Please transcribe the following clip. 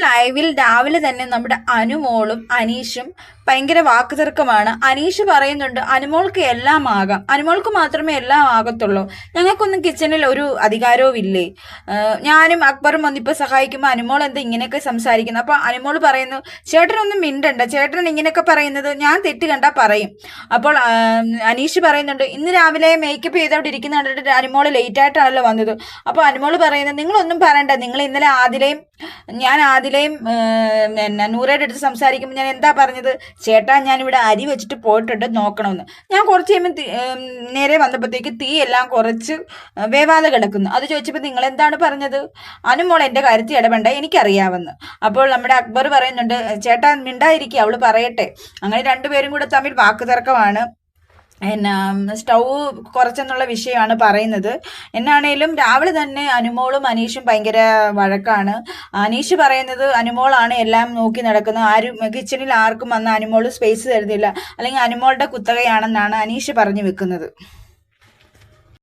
ലൈവിൽ രാവിലെ തന്നെ നമ്മുടെ അനുമോളും അനീഷും ഭയങ്കര വാക്കുതർക്കമാണ്. അനീഷ് പറയുന്നുണ്ട് അനുമോൾക്ക് എല്ലാം ആകാം. അനുമോൾക്ക് മാത്രമേ എല്ലാം ആകത്തുള്ളൂ. ഞങ്ങൾക്കൊന്നും കിച്ചണിൽ ഒരു അധികാരവും ഇല്ലേ? ഞാനും അക്ബറും വന്നിപ്പോൾ സഹായിക്കുമ്പോൾ അനുമോൾ എന്താ ഇങ്ങനെയൊക്കെ സംസാരിക്കുന്നു അപ്പോൾ അനുമോൾ പറയുന്നു ചേട്ടനൊന്നും മിണ്ടണ്ട. ചേട്ടൻ ഇങ്ങനെയൊക്കെ പറയുന്നത് ഞാൻ തെറ്റ് കണ്ടാൽ പറയും. അപ്പോൾ അനീഷ് പറയുന്നുണ്ട് ഇന്ന് രാവിലെ മേക്കപ്പ് ചെയ്തവിടെ ഇരിക്കുന്ന കണ്ടിട്ട് അനുമോൾ ലേറ്റ് ആയിട്ടാണല്ലോ വന്നത്. അപ്പോൾ അനുമോൾ പറയുന്നത് നിങ്ങളൊന്നും പറയണ്ട. നിങ്ങൾ ഇന്നലെ ആദിലയും ഞാൻ ആദിലയും നൂറയുടെ അടുത്ത് സംസാരിക്കുമ്പോൾ ഞാൻ എന്താ പറഞ്ഞത്? ചേട്ടാ ഞാനിവിടെ അരി വെച്ചിട്ട് പോയിട്ടുണ്ട് നോക്കണമെന്ന്. ഞാൻ കുറച്ച് കഴിയുമ്പോൾ നേരെ വന്നപ്പോഴത്തേക്ക് തീ എല്ലാം കുറച്ച് വേവാതെ കിടക്കുന്നു. അത് ചോദിച്ചപ്പോൾ നിങ്ങൾ എന്താണ് പറഞ്ഞത് അനുമോൾ എന്റെ കാര്യത്തിൽ ഇടപെണ്ട എനിക്കറിയാമെന്ന്. അപ്പോൾ നമ്മുടെ അക്ബർ പറയുന്നുണ്ട് ചേട്ടാ മിണ്ടായിരിക്കും അവൾ പറയട്ടെ. അങ്ങനെ രണ്ടുപേരും കൂടെ തമ്മിൽ വാക്കുതർക്കമാണ്. എന്നാ സ്റ്റൗ കുറച്ചെന്നുള്ള വിഷയമാണ് പറയുന്നത്. എന്നാണേലും രാവിലെ തന്നെ അനുമോളും അനീഷും ഭയങ്കര വഴക്കാണ്. അനീഷ് പറയുന്നത് അനുമോളാണ് എല്ലാം നോക്കി നടക്കുന്നത്. ആരും കിച്ചണിൽ ആർക്കും വന്ന് അനുമോൾ സ്പേസ് തരുന്നില്ല. അല്ലെങ്കിൽ അനുമോളുടെ കുത്തകയാണെന്നാണ് അനീഷ് പറഞ്ഞു വെക്കുന്നത്.